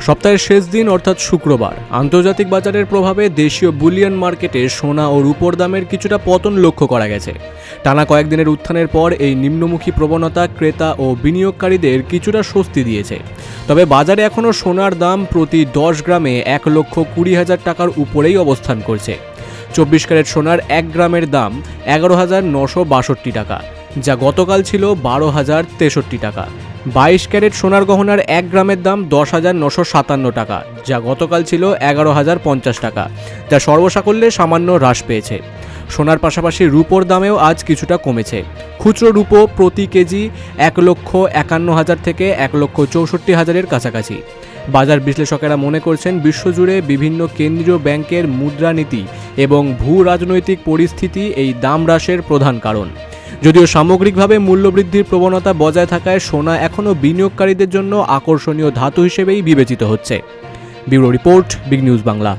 সপ্তাহের শেষ দিন অর্থাৎ শুক্রবার। আন্তর্জাতিক বাজারের প্রভাবে দেশীয় বুলিয়ন মার্কেটে সোনা ও রূপোর দামের কিছুটা পতন লক্ষ্য করা গেছে। টানা কয়েকদিনের উত্থানের পর এই নিম্নমুখী প্রবণতা ক্রেতা ও বিনিয়োগকারীদের কিছুটা স্বস্তি দিয়েছে। তবে বাজারে এখনও সোনার দাম প্রতি দশ গ্রামে এক লক্ষ কুড়ি হাজার টাকার উপরেই অবস্থান করছে। চব্বিশ ক্যারেট সোনার এক গ্রামের দাম এগারো হাজার নশো বাষট্টি টাকা। যা গতকাল ছিল বারো হাজার তেষট্টি টাকা। বাইশ ক্যারেট সোনার গহনার এক গ্রামের দাম দশ হাজার নশো সাতান্ন টাকা, যা গতকাল ছিল এগারো হাজার পঞ্চাশ টাকা, যা সর্বসাকল্যে সামান্য হ্রাস পেয়েছে। সোনার পাশাপাশি রূপোর দামেও আজ কিছুটা কমেছে। খুচরো রূপো প্রতি কেজি এক লক্ষ একান্ন হাজার থেকে এক লক্ষ চৌষট্টি হাজারের কাছাকাছি। বাজার বিশ্লেষকেরা মনে করছেন বিশ্বজুড়ে বিভিন্ন কেন্দ্রীয় ব্যাংকের মুদ্রানীতি এবং ভূ রাজনৈতিক পরিস্থিতি এই দাম হ্রাসের প্রধান কারণ। যদিও সামগ্রিকভাবে মূল্যবৃদ্ধির প্রবণতা বজায় থাকায় সোনা এখনও বিনিয়োগকারীদের জন্য আকর্ষণীয় ধাতু হিসেবেই বিবেচিত হচ্ছে। Bureau report, big news Bangla.